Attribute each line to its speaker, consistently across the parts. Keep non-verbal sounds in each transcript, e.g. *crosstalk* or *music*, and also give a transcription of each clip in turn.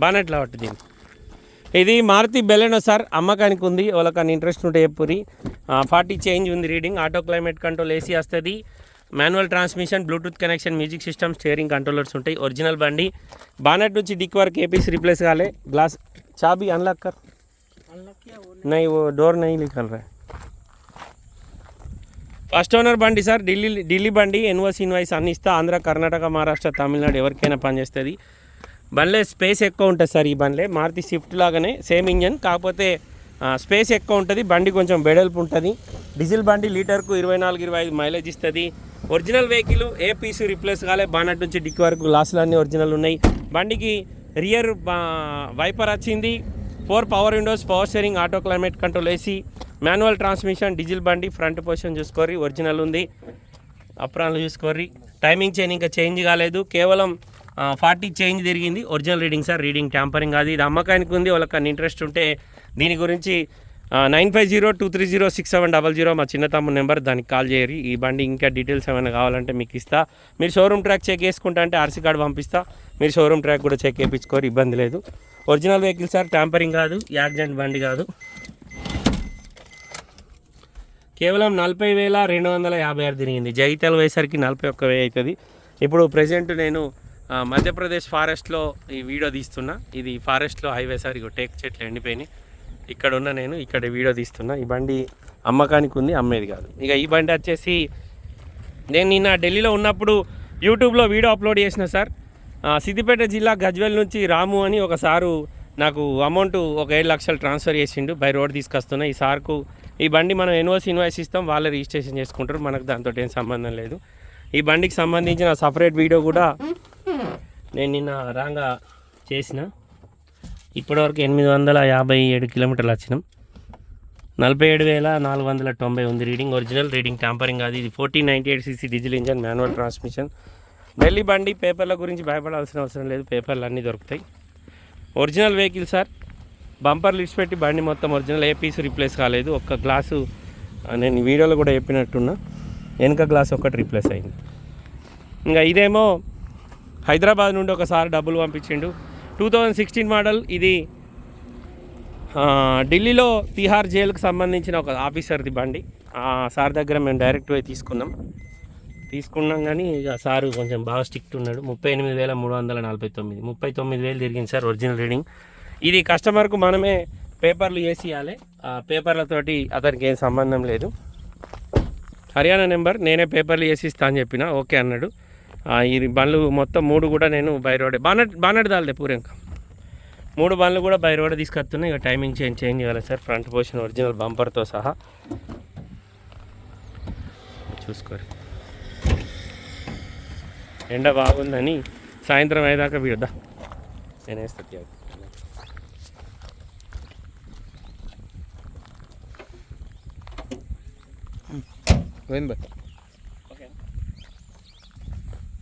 Speaker 1: బానట్లా పట్టు ఇది Maruti Baleno sir అమ్మకానికి ఉంది. వాళ్ళకని ఇంట్రెస్ట్ ఉంటే చెప్పురి ఫార్టీ చేంజ్ ఉంది reading. Auto climate control AC వస్తుంది. Manual transmission Bluetooth connection music system steering controllers ఉంటాయి. ఒరిజినల్ బండి. బానెట్ నుంచి డిక్ వరకు ఏపీసీ రీప్లేస్ కాలే. గ్లాస్ చాబీ అన్లాక్ కర్ నై ఓ డోర్ నై నికల్ ఫస్ట్ ఓనర్ బండి సార్ ఢిల్లీ ఢిల్లీ బండి. ఎన్వోస్ ఇన్వాయిస్ అన్ని ఇస్తా. ఆంధ్ర కర్ణాటక మహారాష్ట్ర తమిళనాడు ఎవరికైనా పనిచేస్తుంది. బండ్లే స్పేస్ ఎక్కువ ఉంటుంది సార్ ఈ బండ్లే. మారుతి స్విఫ్ట్ లాగానే సేమ్ ఇంజన్. కాకపోతే స్పేస్ ఎక్కువ ఉంటుంది బండి కొంచెం వెడల్పు ఉంటుంది. డీజిల్ బండి లీటర్కు ఇరవై నాలుగు ఇరవై ఐదు మైలేజ్ ఇస్తుంది. ఒరిజినల్ వెహికల్ ఏ పీసు రిప్లేస్ కాలే బానట్ నుంచి డిక్ వరకు గ్లాసులు అన్నీ ఒరిజినల్ ఉన్నాయి. బండికి రియర్ వైపర్ వచ్చింది. Four power windows power steering auto climate control AC manual transmission diesel బండి ఫ్రంట్ పొజిషన్ చూసుకోరి ఒరిజినల్ ఉంది. అప్రాన్లు చూసుకోర్రి. టైమింగ్ చైన్ ఇంకా చేంజ్ కాలేదు. కేవలం ఫార్టీ చేంజ్ తిరిగింది original reading sir reading tampering అది. ఇది అమ్మకానికి ఉంది. వాళ్ళకి ఇంట్రెస్ట్ ఉంటే దీని గురించి nine five zero two three zero six seven double zero మా చిన్న తమ్ముడు నెంబర్ దానికి కాల్ చేయరు. ఈ బండి ఇంకా డీటెయిల్స్ ఏమైనా కావాలంటే మీకు ఇస్తా. మీరు షోరూమ్ ట్రాక్ చెక్ చేసుకుంటా అంటే ఆర్సీ కార్డు పంపిస్తా. మీరు షోరూమ్ ట్రాక్ కూడా చెక్ చేయించుకోరు ఇబ్బంది లేదు. ఒరిజినల్ వెహికల్ సార్ ట్యాంపరింగ్ కాదు యాక్సిడెంట్ బండి కాదు. కేవలం నలభై వేల రెండు వందల యాభై ఆరు తిరిగింది. జగిత్యాల పోయేసరికి నలభై ఒక్క వెయ్యి అవుతుంది. ఇప్పుడు ప్రజెంట్ నేను మధ్యప్రదేశ్ ఫారెస్ట్లో ఈ వీడియో తీస్తున్నా. ఇది ఫారెస్ట్లో హైవే సార్ ఇక టేక్ చెట్లు ఎండిపోయినాయి. ఇక్కడ ఉన్న నేను ఇక్కడ వీడియో తీస్తున్నా. ఈ బండి అమ్మకానికి ఉంది అమ్మేది కాదు. ఇక ఈ బండి వచ్చేసి నేను నిన్న ఢిల్లీలో ఉన్నప్పుడు యూట్యూబ్లో వీడియో అప్లోడ్ చేసిన సార్. సిద్దిపేట జిల్లా గజ్వెల్ నుంచి రాము అని ఒక సారు నాకు అమౌంట్ ఒక ఏడు లక్షలు ట్రాన్స్ఫర్ చేసిండు బై రోడ్ తీసుకొస్తున్నా. ఈ సార్కు ఈ బండి మనం ఎన్ఓసి ఇన్వాయిస్ ఇస్తాం వాళ్ళే రిజిస్ట్రేషన్ చేసుకుంటారు. మనకు దాంతో ఏం సంబంధం లేదు. ఈ బండికి సంబంధించిన సపరేట్ వీడియో కూడా నేను నిన్న రాంగా చేసిన. ఇప్పటివరకు ఎనిమిది వందల యాభై ఏడు కిలోమీటర్లు వచ్చినాం. నలభై ఏడు వేల నాలుగు వందల తొంభై ఉంది రీడింగ్. ఒరిజినల్ రీడింగ్ ట్యాంపరింగ్ అది. ఇది fourteen ninety eight CC diesel engine manual transmission. Delhi బండి పేపర్ల గురించి భయపడాల్సిన అవసరం లేదు. పేపర్లు అన్నీ దొరుకుతాయి. Original vehicle sir. Bumper list పెట్టి బండి మొత్తం ఒరిజినల్. ఏ పీస్ రీప్లేస్ కాలేదు. ఒక్క గ్లాసు నేను వీడియోలో కూడా చెప్పినట్టున్నా. వెనక గ్లాస్ ఒక్కటి రీప్లేస్ అయింది. ఇంకా ఇదేమో హైదరాబాద్ నుండి ఒకసారి డబ్బులు పంపించిండు. టూ థౌజండ్ సిక్స్టీన్ మోడల్ ఇది ఢిల్లీలో తిహార్ జైలుకు సంబంధించిన ఒక ఆఫీసర్ది బండి. ఆ సార్ దగ్గర మేము డైరెక్ట్ పోయి తీసుకున్నాం. తీసుకున్నాం కానీ ఇక సారు కొంచెం బాగా స్ట్రిక్ట్ ఉన్నాడు. ముప్పై ఎనిమిది వేల మూడు వందల నలభై తొమ్మిది ముప్పై తొమ్మిది వేలు తిరిగింది సార్ ఒరిజినల్ రీడింగ్. ఇది కస్టమర్కు మనమే పేపర్లు వేసి ఇవ్వాలి ఆ పేపర్లతోటి అతనికి ఏం సంబంధం లేదు. హర్యానా నెంబర్ నేనే పేపర్లు వేసి ఇస్తా అని చెప్పిన ఓకే అన్నాడు. ఈ బండ్లు మొత్తం మూడు కూడా నేను బై రోడే బానట్ బానట్ దాల్దే పూరేంక మూడు బండ్లు కూడా బై రోడ్ తీసుకొస్తున్నాయి ఇక టైమింగ్ చేంజ్ చేంజ్ చేయాలి సార్. ఫ్రంట్ పోర్షన్ ఒరిజినల్ బంపర్తో సహా. చూసుకోరు. ఎండ బాగుందని సాయంత్రం అయ్యేదాకా వీడదా నేను వేస్తా
Speaker 2: పోయింది బాయ్
Speaker 1: ఓకే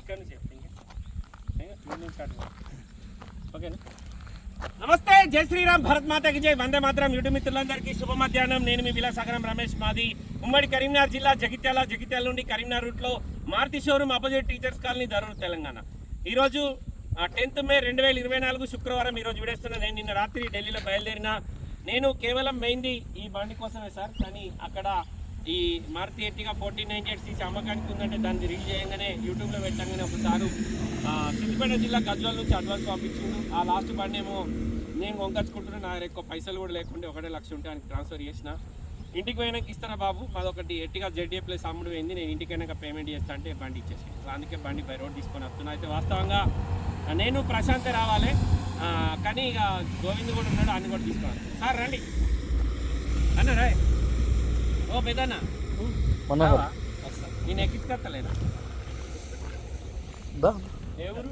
Speaker 1: ఇక్కడ నుంచి చెప్తా ఇంకా. ఇంకా ఇక్కడ నుంచి స్టార్ట్ చేద్దాం. ఓకేనా? నమస్తే జై శ్రీరామ్ భరత్ మాతకి జై. వందే మాత్రం. యూట్యూబ్ మిత్రులందరికీ శుభ మధ్యాహ్నం. నేను మీ విలాసాగరం రమేష్ మాది ఉమ్మడి కరీంనగర్ జిల్లా జగిత్యాల జగిత్యాల నుండి కరీంనగర్ రూట్లో Maruti showroom opposite teachers colony Dharur Telangana. ఈరోజు టెన్త్ మే రెండు వేల ఇరవై నాలుగు శుక్రవారం ఈరోజు విడేస్తున్నా. నేను నిన్న రాత్రి ఢిల్లీలో బయలుదేరిన. నేను కేవలం మెయింది ఈ బండి కోసమే సార్ కానీ అక్కడ ఈ మారుతి ఎట్టిగా ఫోర్టీన్ నైన్టీ ఎయిట్ సీసీ అమ్మకానికి ఉందంటే దాన్ని రిలీజ్ చేయగానే యూట్యూబ్లో పెట్టగానే ఒకసారి సిద్దిపేట జిల్లా గజ్వాల్ నుంచి అడ్వాన్స్ పంపించిండు ఆ లాస్ట్ బండి ఏమో నేను వంకచ్చుకుంటున్నా నా దగ్గర ఎక్కువ పైసలు కూడా లేకుంటే ఒకటే లక్ష ఉంటే ఆయనకి ట్రాన్స్ఫర్ చేసిన. ఇంటికి పోయినాక ఇస్తారా బాబు? అదొకటి ఎట్టిగా జెడ్ఏ ప్లస్ అమ్ముడు పోయింది నేను ఇంటికి అయినాక పేమెంట్ చేస్తా అంటే బండి ఇచ్చేసి అందుకే బండి బై రోడ్ తీసుకొని వస్తున్నా. అయితే వాస్తవంగా నేను ప్రశాంతే రావాలి. కానీ ఇక గోవింద్ కూడా ఉన్నాడు అన్ని కూడా తీసుకోవాలి సార్ రండి. అన్న రాయ్. ఓ
Speaker 2: మనోహర్?
Speaker 1: వస్తా. నేను ఎక్కించుకొస్తలేనా
Speaker 2: దా.
Speaker 1: ఏ ఊరు?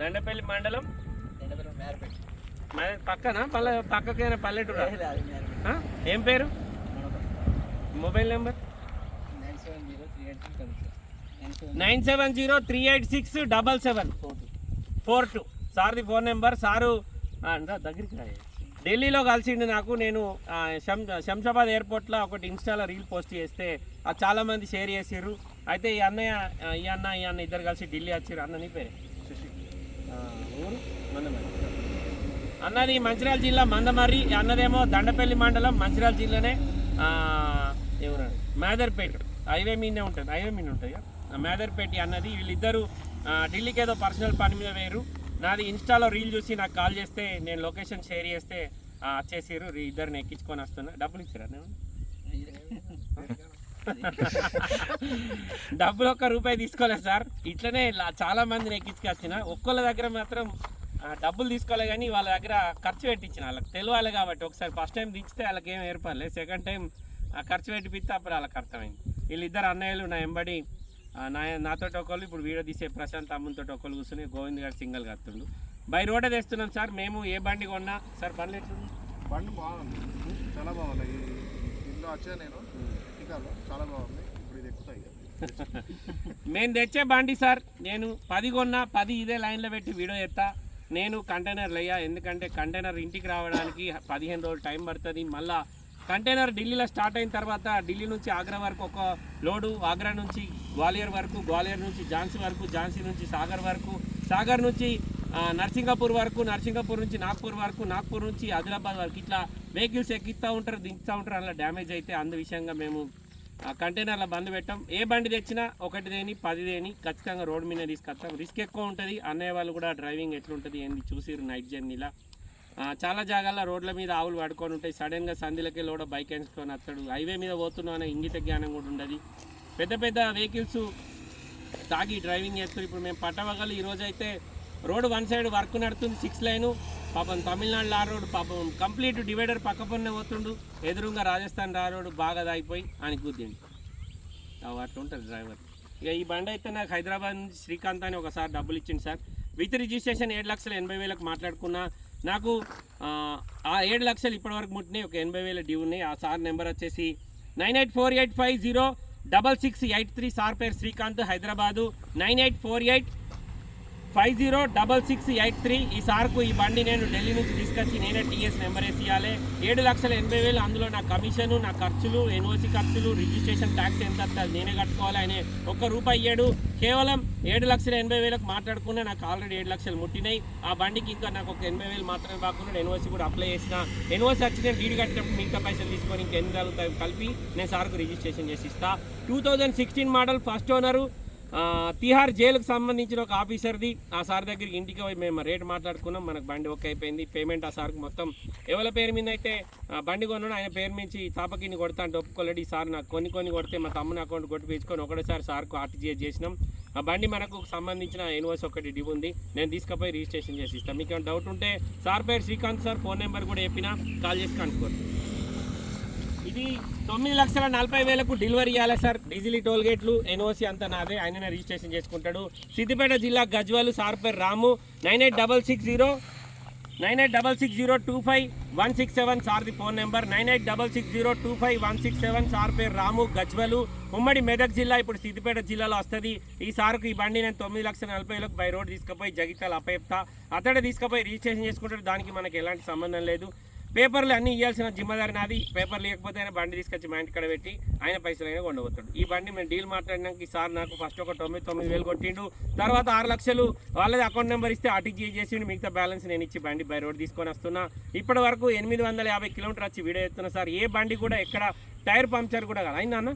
Speaker 1: దండపల్లి. మండలం? మరి పక్కన? పల్లె పక్కకైనా పల్లెటూరు? ఏం పేరు? Mobile number? Nine seven zero three eight six double seven. Four two. సార్ది phone number sir దగ్గరికి రా ఢిల్లీలో కలిసిండు నాకు. నేను శంషాబాద్ ఎయిర్పోర్ట్లో ఒకటి ఇన్స్టాలో రీల్ పోస్ట్ చేస్తే అది చాలామంది షేర్ చేసారు అయితే ఈ అన్నయ్య ఈ అన్న ఈ అన్న ఇద్దరు కలిసి ఢిల్లీ వచ్చారు అన్న నీ పేరే? అన్నది మంచిర్యాల జిల్లా మందమర్రి. అన్నదేమో దండపల్లి మండలం మంచిర్యాల జిల్లానే. ఎవరండి మేదర్పేట. హైవే మీదనే ఉంటుంది. హైవే మీద ఉంటుంది మేదర్పేట అన్నది. వీళ్ళిద్దరు ఢిల్లీకి ఏదో పర్సనల్ పని మీద వేరు నాది ఇన్స్టాలో రీల్ చూసి నాకు కాల్ చేస్తే నేను లొకేషన్ షేర్ చేస్తే ఈ ఇద్దరిని ఎక్కించుకొని వస్తున్నా. డబ్బులు ఇచ్చారా నేను? *laughs* డబ్బులు ఒక్క రూపాయి తీసుకోలేదు సార్. ఇట్లనే చాలా మందిని ఎక్కించుకొచ్చిన. ఒక్కళ్ళ దగ్గర మాత్రం డబ్బులు తీసుకోలే కానీ వాళ్ళ దగ్గర ఖర్చు పెట్టించిన. వాళ్ళకి తెలియాలి కాబట్టి ఒకసారి ఫస్ట్ టైం దించితే వాళ్ళకి ఏం ఏర్పడలేదు సెకండ్ టైం ఆ ఖర్చు పెట్టిపిస్తే అప్పుడు వాళ్ళకి అర్థమైంది. వీళ్ళిద్దరు అన్నయ్యలు నా ఎంబడి నా నాతో ఒకళ్ళు ఇప్పుడు వీడియో తీసే ప్రశాంత్ అమ్ముతో ఒకళ్ళు కూర్చుని గోవింద్ గారు సింగల్ కత్తుండు. బై రోడే తెస్తున్నాం సార్ మేము ఏ బండి కొన్నా. సార్ బండ్లు ఎట్లుంది
Speaker 2: బండి బాగుంది చాలా బాగుంది ఇంట్లో వచ్చా నేను. చాలా బాగుంది ఇప్పుడు ఇది ఎక్కుతాయి. *laughs*
Speaker 1: మేము తెచ్చే బండి సార్ నేను పది కొన్నా పది ఇదే లైన్లో పెట్టి వీడియో ఎత్తా నేను కంటైనర్లు అయ్యా ఎందుకంటే కంటైనర్ ఇంటికి రావడానికి పదిహేను రోజులు టైం పడుతుంది. మళ్ళా కంటైనర్ ఢిల్లీలో స్టార్ట్ అయిన తర్వాత ఢిల్లీ నుంచి ఆగ్రా వరకు ఒక లోడు ఆగ్రా నుంచి గ్వాలియర్ వరకు గ్వాలియర్ నుంచి ఝాన్సీ వరకు ఝాన్సీ నుంచి సాగర్ వరకు సాగర్ నుంచి నర్సింగపూర్ వరకు నర్సింగపూర్ నుంచి నాగ్పూర్ వరకు నాగ్పూర్ నుంచి ఆదిలాబాద్ వరకు ఇట్లా వెహికల్స్ ఎక్కిస్తూ ఉంటారు దించుతూ ఉంటారు అలా డ్యామేజ్ అయితే అందు విషయంగా మేము కంటైనర్ల బంద్ పెట్టాం. ఏ బండి తెచ్చినా ఒకటి దేని పది దేని ఖచ్చితంగా రోడ్ మీద తీసుకొస్తాం రిస్క్ ఎక్కువ ఉంటుంది. అన్నయ్య వాళ్ళు కూడా డ్రైవింగ్ ఎట్లుంటుంది ఏంది చూసిరు నైట్ జర్నీలా. చాలా జాగాల్లో రోడ్ల మీద ఆవులు పడుకొని ఉంటాయి. సడన్గా సంధిలోకి లోడ బైక్ వేసుకొని వస్తాడు హైవే మీద పోతున్నాం అనే ఇంగిత జ్ఞానం కూడా ఉండదు. పెద్ద పెద్ద వెహికల్స్ తాగి డ్రైవింగ్ చేస్తారు ఇప్పుడు మేము పట్టవగలు ఈరోజు అయితే రోడ్ వన్ సైడ్ వర్క్ నడుతుంది సిక్స్ లైను పాపం తమిళనాడు ఆ రోడ్ పాపం కంప్లీట్ డివైడర్ పక్కపన్నే పోతుండు. ఎదురుగా రాజస్థాన్ రా రోడ్ బాగా దాగిపోయి అని కూర్చుండి అట్లా ఉంటుంది డ్రైవర్ ఇక ఈ బండి అయితే నాకు హైదరాబాద్ నుంచి శ్రీకాంత్ అని ఒకసారి డబ్బులు ఇచ్చింది సార్. విత్ రిజిస్ట్రేషన్ ఏడు లక్షల ఎనభై వేలకు మాట్లాడుకున్నా. నాకు ఆ, ఏడు లక్షలు ఇప్పటివరకు ముట్టినాయి. ఒక ఎనభై వేల డ్యూ ఉన్నాయి. ఆ సార్ నెంబర్ వచ్చేసి nine eight four eight five zero double six eight three. Sir పేరు Srikanth Hyderabad. Nine eight four eight five zero double six eight three ఈ సార్కు ఈ బండి నేను ఢిల్లీ నుంచి తీసుకొచ్చి నేనే టీఎస్ నెంబర్ వేసి ఇవ్వాలి ఏడు లక్షల ఎనభై వేలు అందులో నా కమిషను నా ఖర్చులు ఎన్ఓసి ఖర్చులు రిజిస్ట్రేషన్ ట్యాక్స్ ఎంత వస్తుంది అది నేనే కట్టుకోవాలి ఆయన ఒక్క రూపాయి ఇయ్యాడు. కేవలం ఏడు లక్షల ఎనభై వేలకు మాట్లాడుకున్నా నాకు ఆల్రెడీ ఏడు లక్షలు ముట్టినాయి. ఆ బండికి ఇంకా నాకు ఒక ఎనభై వేలు మాత్రమే కాకుండా ఎన్ఓసి కూడా అప్లై చేసిన. ఎన్ఓసి వచ్చి నేను డీడీ కట్టినప్పుడు మిగతా పైసలు తీసుకొని ఇంకా కలిపి నేను సార్కు రిజిస్ట్రేషన్ చేసి ఇస్తా. Two thousand sixteen model first owner. Tihar జైలుకు సంబంధించిన ఒక ఆఫీసర్ది ఆ సార్ దగ్గరికి ఇంటికి పోయి మేము రేట్ మాట్లాడుకున్నాం మనకు బండి ఓకే అయిపోయింది పేమెంట్ ఆ సార్కి మొత్తం ఎవరి పేరు మీద అయితే బండి కొన్నాడు ఆయన పేరు నుంచి తాపకిని కొడతా అంటే ఒప్పుకోలేడు ఈ సార్ నాకు కొన్ని కొన్ని కొడితే మా తమ్ముని అకౌంట్ కొట్టిపించుకొని ఒకటేసారి సార్కు ఆర్టీజీఎస్ చేసినాం. ఆ బండి మనకు సంబంధించిన ఇన్వాయిస్ ఒకటి డి ఉంది నేను తీసుకుపోయి రిజిస్ట్రేషన్ చేసి ఇస్తాను. మీకు ఏమైనా డౌట్ ఉంటే సార్ పేరు శ్రీకాంత్ సార్ ఫోన్ నెంబర్ కూడా చెప్పినా కాల్ చేసి కనుక్కోండి. ఇది తొమ్మిది లక్షల నలభై వేలకు డెలివరీ ఇవ్వాలి సార్. డీజిల్ టోల్ గేట్లు ఎన్ఓసి అంతా నాదే. ఆయననే రిజిస్ట్రేషన్ చేసుకుంటాడు. సిద్దిపేట జిల్లా గజ్వాలు సార్ పేరు Ramu nine eight double six zero nine eight double six zero two five one six seven సార్ది phone number nine eight double six zero two five one six seven sir పేరు రాము గజ్వలు. ఉమ్మడి మెదక్ జిల్లా ఇప్పుడు సిద్దిపేట జిల్లాలో వస్తుంది. ఈ సార్కు ఈ బండి నేను తొమ్మిది లక్షల నలభై వేలకు బై రోడ్ తీసుకుపోయి జగిత్యాల అప్పచెప్తా అతడే తీసుకుపోయి రిజిస్ట్రేషన్ చేసుకుంటాడు. దానికి మనకి ఎలాంటి సంబంధం లేదు. పేపర్లు అన్నీ ఇవ్వాల్సిన జిమ్మదారి నాది. పేపర్ లేకపోతే ఆయన బండి తీసుకొచ్చి మా ఇంటికాడ పెట్టి ఆయన పైసలు అయినా కొండబోతాడు ఈ బండి మేము డీల్ మాట్లాడినాక సార్ నాకు ఫస్ట్ ఒక తొమ్మిది తొమ్మిది వేలు కొట్టిండు. తర్వాత ఆరు లక్షలు వాళ్ళది అకౌంట్ నెంబర్ ఇస్తే ఆర్టీజీ చేసిండు. మిగతా బ్యాలెన్స్ నేను ఇచ్చి బండి బై రోడ్ తీసుకొని వస్తున్నా. ఇప్పటి వరకు ఎనిమిది వందల యాభై కిలోమీటర్ వచ్చి వీడియో ఎత్తున్నా సార్. ఏ బండి కూడా ఎక్కడ టైర్ పంక్చర్ కూడా కాదు. అయిందా అన్న?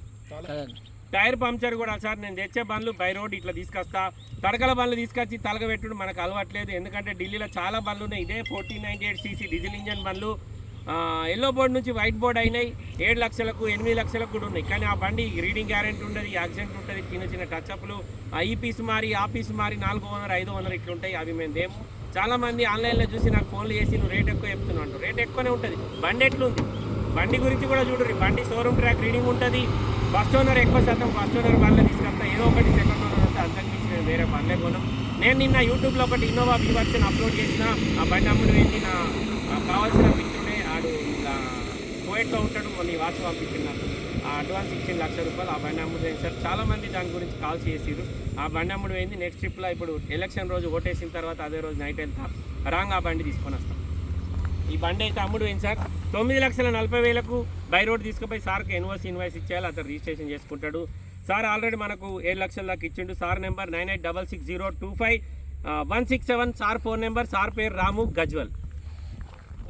Speaker 1: టైర్ పంక్చర్ కూడా సార్ నేను తెచ్చే బండ్లు బై రోడ్ ఇట్లా తీసుకొస్తా. తడకల బండ్లు తీసుకొచ్చి తలగబెట్టుడు మనకు అలవాట్లేదు ఎందుకంటే ఢిల్లీలో చాలా బండ్లు ఉన్నాయి. ఇదే fourteen ninety eight CC diesel engine బండ్లు. ఎల్లో బోర్డ్ నుంచి వైట్ బోర్డ్ అయినాయి. ఏడు లక్షలకు ఎనిమిది లక్షలకు కూడా ఉన్నాయి. కానీ ఆ బండి రీడింగ్ గ్యారెంటీ ఉంటుంది యాక్సిడెంట్ ఉంటుంది. చిన్న చిన్న టచ్అప్లు ఈ పీస్ మారి ఆ పీస్ మారి నాలుగు వందలు ఐదు వందలు ఇట్లా ఉంటాయి. అవి మేము దేము చాలా మంది ఆన్లైన్లో చూసి నాకు ఫోన్లు చేసి నువ్వు రేట్ ఎక్కువ చెప్తున్నావు రేట్ ఎక్కువనే ఉంటుంది. బండి ఎట్లుంది? బండి గురించి కూడా చూడరు బండి షోరూమ్ ట్రాక్ రీడింగ్ ఉంటుంది. ఫస్ట్ ఓనర్ ఎక్కువ శాతం ఫస్ట్ ఓనర్ బండ్లే తీసుకెళ్తా. ఏదో ఒకటి సెకండ్ ఓనర్ అంటే అంతకుమించి నేను వేరే బండ్లే కొనం. నేను నిన్న యూట్యూబ్లో ఒకటి ఇన్నోవా బీ వర్షన్ అప్లోడ్ చేసిన. ఆ బండి అమ్ముడు వెళ్ళి నా కావాల్సిన పిక్చుడే ఆడు ఇలా కోయట్లో ఉంటాడు. కొన్ని వాచ్ పంపించింది ఆ అడ్వాన్స్ ఇచ్చిన లక్ష రూపాయలు ఆ బండి అమ్ముడు సార్? చాలామంది దాని గురించి కాల్ చేసిరు ఆ బండి అమ్ముడు పోయింది నెక్స్ట్ ట్రిప్లో ఇప్పుడు ఎలక్షన్ రోజు ఓటేసిన తర్వాత అదే రోజు నైట్ వెళ్తా. రాంగ్ ఆ బండి తీసుకొని వస్తాం. ఈ బండి అయితే అమ్ముడు సార్. తొమ్మిది లక్షల నలభై వేలకు బై రోడ్ తీసుకుపోయి సార్కి ఎన్ఓసి ఇన్వాయిస్ ఇచ్చేయాలి. అతను రిజిస్ట్రేషన్ చేసుకుంటాడు. సార్ ఆల్రెడీ మనకు ఏడు లక్షల దాకా ఇచ్చిండు. Sir number nine eight double six zero two five one six seven. Sir phone number sir పేరు రాము గజ్వల్.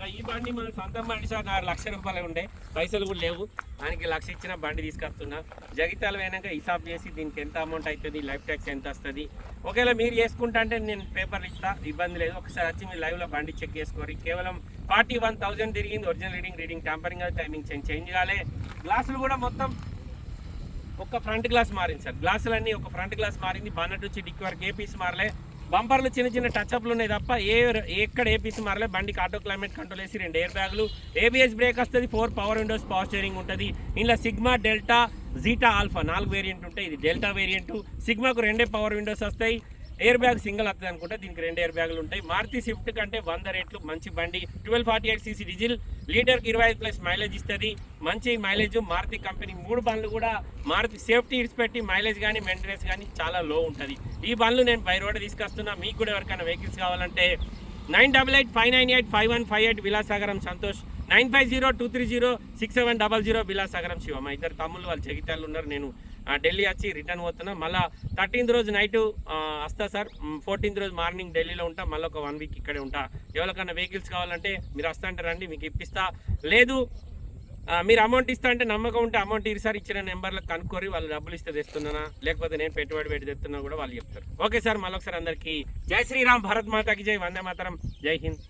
Speaker 1: ఈ బండి మన సొంతం బండి సార్ నా లక్ష రూపాయలు ఉండే. పైసలు కూడా లేవు. దానికి లక్ష ఇచ్చిన బండి తీసుకొస్తున్నా. జగితాలు పోయినాక హిసాబ్ చేసి దీనికి ఎంత అమౌంట్ అవుతుంది లైఫ్ ట్యాక్స్ ఎంత వస్తుంది. ఒకవేళ మీరు చేసుకుంటా అంటే నేను పేపర్లు ఇస్తా ఇబ్బంది లేదు. ఒకసారి వచ్చి మీరు లైవ్లో బండి చెక్ చేసుకోరు. కేవలం ఫార్టీ వన్ థౌసండ్ తిరిగింది original reading reading tampering timing change change కాలే. గ్లాసులు కూడా మొత్తం ఒక ఫ్రంట్ గ్లాస్ మారింది సార్. గ్లాసులన్నీ ఒక ఫ్రంట్ గ్లాస్ మారింది. బాన్నట్ వచ్చి డిక్ వరకు ఏ పీస్ మారలే. బంపర్లు చిన్న చిన్న టచ్ అప్లు ఉన్నాయి తప్ప ఏ ఎక్కడ ఏ పీస్ మారలే. బండికి ఆటో క్లైమేట్ కంట్రోల్ వేసి రెండు ఎయిర్ బ్యాగులు ఏబిఎస్ బ్రేక్ వస్తుంది four power windows power steering ఉంటుంది. ఇందులో సిగ్మా డెల్టా జీటా ఆల్ఫా నాలుగు వేరియంట్ ఉంటాయి. ఇది డెల్టా వేరియంట్ సిగ్మాకు రెండే పవర్ విండోస్ వస్తాయి. ఎయిర్ బ్యాగ్ సింగిల్ వస్తుంది అనుకుంటే దీనికి రెండు ఎయిర్ బ్యాగులు ఉంటాయి. మారుతి స్విఫ్ట్ కంటే వంద రేట్లు మంచి బండి. Twelve forty eight CC diesel లీటర్కి ఇరవై ఐదు ప్లస్ మైలేజ్ ఇస్తుంది. మంచి మైలేజ్ మారుతి కంపెనీ మూడు బండ్లు కూడా మారుతి సేఫ్టీ ఇడిచిపెట్టి మైలేజ్ కానీ మెయింటెనెన్స్ కానీ చాలా లో ఉంటుంది. ఈ బండ్లు నేను బై రోడ్ తీసుకొస్తున్నా. మీకు కూడా ఎవరికైనా వెహికల్స్ కావాలంటే nine double eight five nine eight five one five eight Vilasagaram Santosh. Nine five zero two three zero six seven double zero Vilasagaram Shiva. మా ఇద్దరు తమ్ముళ్ళు వాళ్ళు జగిత్యాలు ఉన్నారు. నేను ఢిల్లీ వచ్చి రిటర్న్ పోతున్నా. మళ్ళీ థర్టీన్త్ రోజు నైట్ వస్తా సార్. ఫోర్టీన్త్ రోజు మార్నింగ్ ఢిల్లీలో ఉంటా. మళ్ళీ ఒక వన్ వీక్ ఇక్కడే ఉంటా. ఎవరికైనా వెహికల్స్ కావాలంటే మీరు వస్తా అంటే రండి మీకు ఇప్పిస్తా. లేదు మీరు అమౌంట్ ఇస్తా అంటే నమ్మకం ఉంటే అమౌంట్ ఈసారి ఇచ్చిన నెంబర్లకు కనుక్కొని వాళ్ళు డబ్బులు ఇస్తే తెస్తున్నానా? లేకపోతే నేను పెట్టుబడి పెట్టి తెస్తున్నా కూడా వాళ్ళు చెప్తారు. ఓకే సార్ మళ్ళొకసారి అందరికీ జై శ్రీరామ్ భారత్ మాతాకి జై వందే మాతరం. జై హింద్.